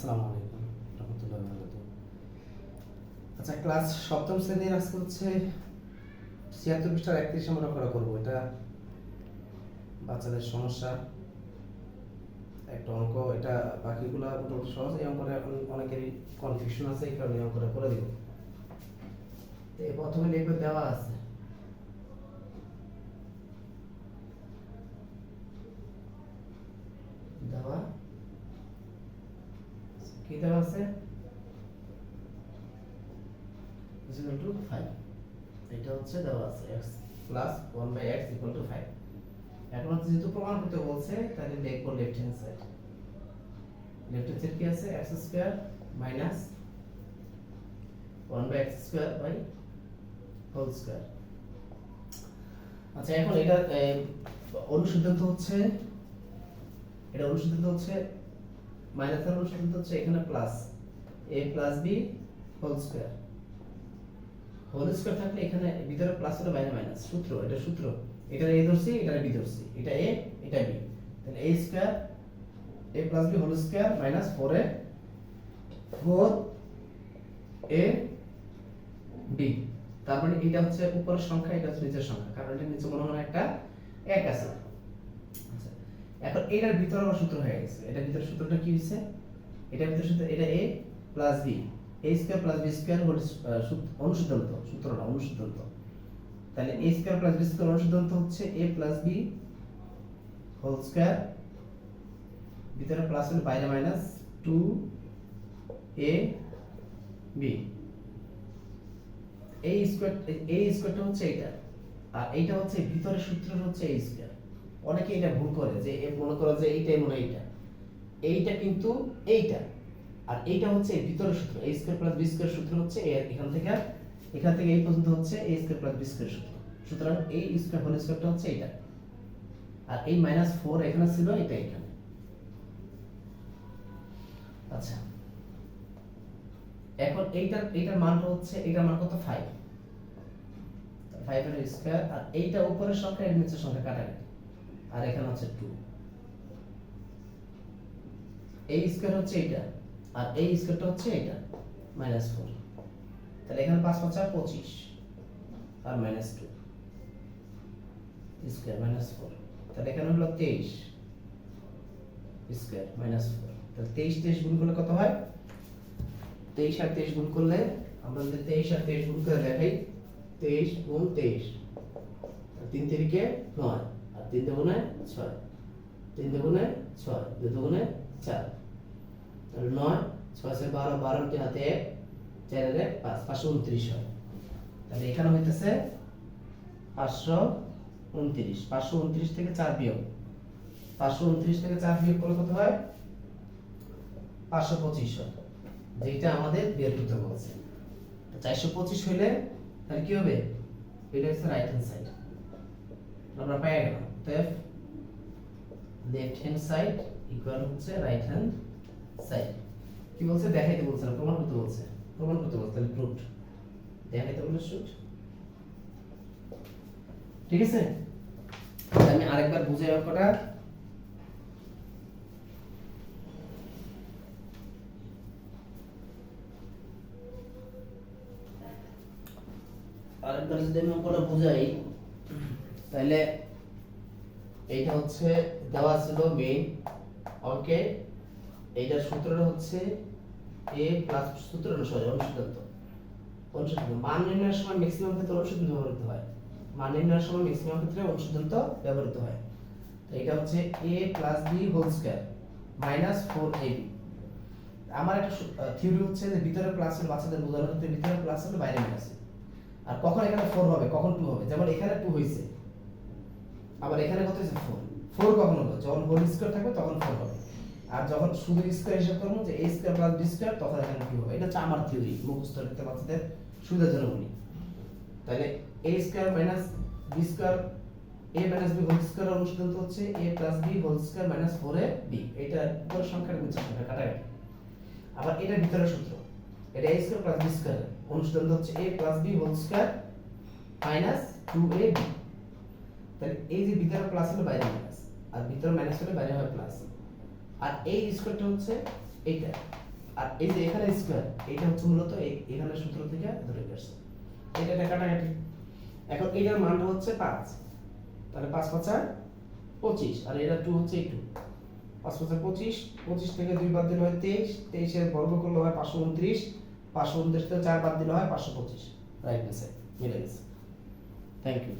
আসসালামু আলাইকুম, রহমতুল্লাহ বরকাত আচ্ছা ক্লাস সপ্তম শ্রেণির আজকে হচ্ছে ছিয়াত্তর পৃষ্ঠার একত্রিশ আমরা করা করব। এটা বাচ্চাদের সমস্যা, একটা অঙ্ক, এটা বাকিগুলো মোটামুটি সহজ। এই এখন অনেকেরই কনফিউশন আছে, এই কারণে করে দিব। প্রথমে লিখবে দেওয়া আছে। দেওয়া কি দেওয়া আছে equal to 5 এটা হচ্ছে দেওয়া আছে x plus 1 by x equal to 5 এখন হচ্ছে যেহেতু প্রমাণ করতে বলছে, তাহলে লিখব left hand side left hand side কি আছে? x square minus 1 by x square by whole square আচ্ছা এখন এটা অনুসিদ্ধান্ত হচ্ছে, এটা অনুসিদ্ধান্ত হচ্ছে মাইনাস এর অনুসিদ্ধান্ত হচ্ছে এখানে plus a plus b whole square whole square থাকলে এখানে ভিতরে প্লাস হলে বাইরে মাইনাস সূত্র, এটা সূত্র। এটা a ধরছি এটা b ধরছি। এটা a, এটা b তাহলে a square a plus b whole square minus 4a 4 a b তার মানে এটা হচ্ছে উপরের সংখ্যা, এটা হচ্ছে নিচের সংখ্যা। কারণ এটা নিচে মনে হয় একটা এক আছে। এখন এটার ভিতরে আবার সূত্র হয়ে গেছে। এটার ভিতরে সূত্রটা কি হয়েছে এটার ভিতরে সূত্র, এটা a plus b a square plus b square whole অনুসিদ্ধান্ত, সূত্রটা, অনুসিদ্ধান্ত। তাহলে a square plus b square অনুসিদ্ধান্ত হচ্ছে a plus b whole square ভিতরে প্লাস হলে বাইরে minus 2 a b a square a স্কয়ারটা হচ্ছে এটা। আর এইটা হচ্ছে ভিতরের সূত্র হচ্ছে a স্কয়ার অনেকে এটা ভুল করে যে এ মনে করে যে এইটাই মনে হয় এইটা। এইটা কিন্তু এইটা। আর এইটা হচ্ছে ভিতরের সূত্র। a square plus b square সূত্র হচ্ছে এ- এখান থেকে এখান থেকে এই পর্যন্ত হচ্ছে a square plus b square সূত্র। সুতরাং এই স্কয়ার হোল স্কয়ারটা হচ্ছে এটা আর এই মাইনাস ফোর এখানে ছিল, এটা এখানে। আচ্ছা। এখন এইটার এইটার মানটা হচ্ছে এটার মান কত? ফাইভ ফাইভ এর স্কয়ার আর এইটা উপরের সংখ্যা, এর নিচের সংখ্যা কাটাকাটি। আর এখানে হচ্ছে টু এই স্কয়ার হচ্ছে এটা আর এই স্কয়ারটা হচ্ছে এটা মাইনাস ফোর তাহলে এখানে পাঁচ পাঁচ চার পঁচিশ, আর minus two square minus four তাহলে এখানে হলো তেইশ স্কয়ার মাইনাস ফোর তাহলে তেইশ তেইশ গুণ করলে কত হয়? তেইশ আর তেইশ গুণ করলে, আমরা যদি তেইশ আর তেইশ গুণ করে দেখাই, তেইশ গুণ তেইশ। আর তিন তিরিকে নয়। আর তিন দুগুণে ছয়। তিন দুগুণে ছয় দুই দুগুণে চার। তাহলে নয়, ছয় ছয় বারো বারোটি হাতে এক? চারের এক পাঁচ, পাঁচশো উনত্রিশ হয়। তাহলে এখানে হইতেছে পাঁচশো উনত্রিশ। পাঁচশো উনত্রিশ থেকে চার বিয়োগ। পাঁচশো উনত্রিশ থেকে চার বিয়োগ করলে কত হয়? পাঁচশো পঁচিশ হয়। যেটা আমাদের বের করতে বলছে। চারশো পঁচিশ হইলে তাহলে কি হবে? এটা হচ্ছে রাইট হ্যান্ড সাইড আমরা পেয়ে গেলাম। তো লেফট হ্যান্ড সাইড ইকুয়াল হচ্ছে রাইট হ্যান্ড সাইড কি বলছে? দেখাইতে বলছে না, প্রমাণ করতে বলছে। প্রমাণ করতে বলছে, তাহলে প্রুফ দেখাইতে বললে শুট ঠিক আছে? আমি আরেকবার বুঝাই অঙ্কটা। আরেকবার যদি আমি অঙ্কটা বুঝাই, তাহলে এইটা হচ্ছে, দেওয়া ছিল মেইন ওকে এইটার সূত্রটা হচ্ছে a প্লাস সূত্র না সরি অনুসিদ্ধান্ত। অনুসিদ্ধান্ত। মান নির্ণয়ের সময় ম্যাক্সিমাম ক্ষেত্রে অনুসিদ্ধান্ত ব্যবহৃত হয়। মান নির্ণয়ের সময় ম্যাক্সিমাম ক্ষেত্রে অনুসিদ্ধান্ত ব্যবহৃত হয়। তো এটা হচ্ছে a plus b whole square minus four ab আমার একটা থিওরি হচ্ছে যে ভিতরে প্লাস হলে বাচ্চাদের বোঝানোর ভিতরে প্লাস হলে বাইরে মাইনাস আর কখন এখানে ফোর হবে? কখন টু হবে? যেমন এখানে টু হয়েছে আবার এখানে কত হয়েছে ফোর ফোর কখন হবে যখন হোল স্কোয়ার থাকবে তখন ফোর হবে। আর যখন শুধু স্কোয়ার হিসাব করব যে a square plus b square তখন এখানে কি হবে? এটা হচ্ছে আমার থিওরি মুখস্থ রাখতে বাচ্চাদের সুবিধার জন্য বলি। তাহলে a square minus b square a minus b whole square অনুসিদ্ধান্ত হচ্ছে a plus b whole square minus four a b এটা উপর সংখ্যার নিচের সংখ্যা কাটাকাটি আবার এটা ভিতরের সূত্র। এটা a square plus b square অনুসিদ্ধান্ত হচ্ছে a plus b whole square minus 2ab তাহলে এই যে ভিতরে প্লাস হলো বাইরে মাইনাস আর ভিতরে মাইনাস হলে বাইরে হয় প্লাস আর এই স্কোয়ারটা হচ্ছে এইটা। আর এই যে এখানে স্কোয়ার এইটা হচ্ছে মূলত এই এখানে সূত্র থেকে ধরে গেছে। এটা একটা কাটাকাটি এখন এটার মানটা হচ্ছে পাঁচ। তাহলে পাঁচ পাঁচা পঁচিশ, আর এটা টু হচ্ছে এই টু পাঁচ পাঁচা পঁচিশ পঁচিশ থেকে দুই বাদ দিলে হয় তেইশ, তেইশের বর্গ করলে হয় পাঁচশো উনত্রিশ পাঁচশো উনত্রিশ থেকে চার বাদ দিলে হয় পাঁচশো পঁচিশ। রাইট মিলে গেছে। Thank you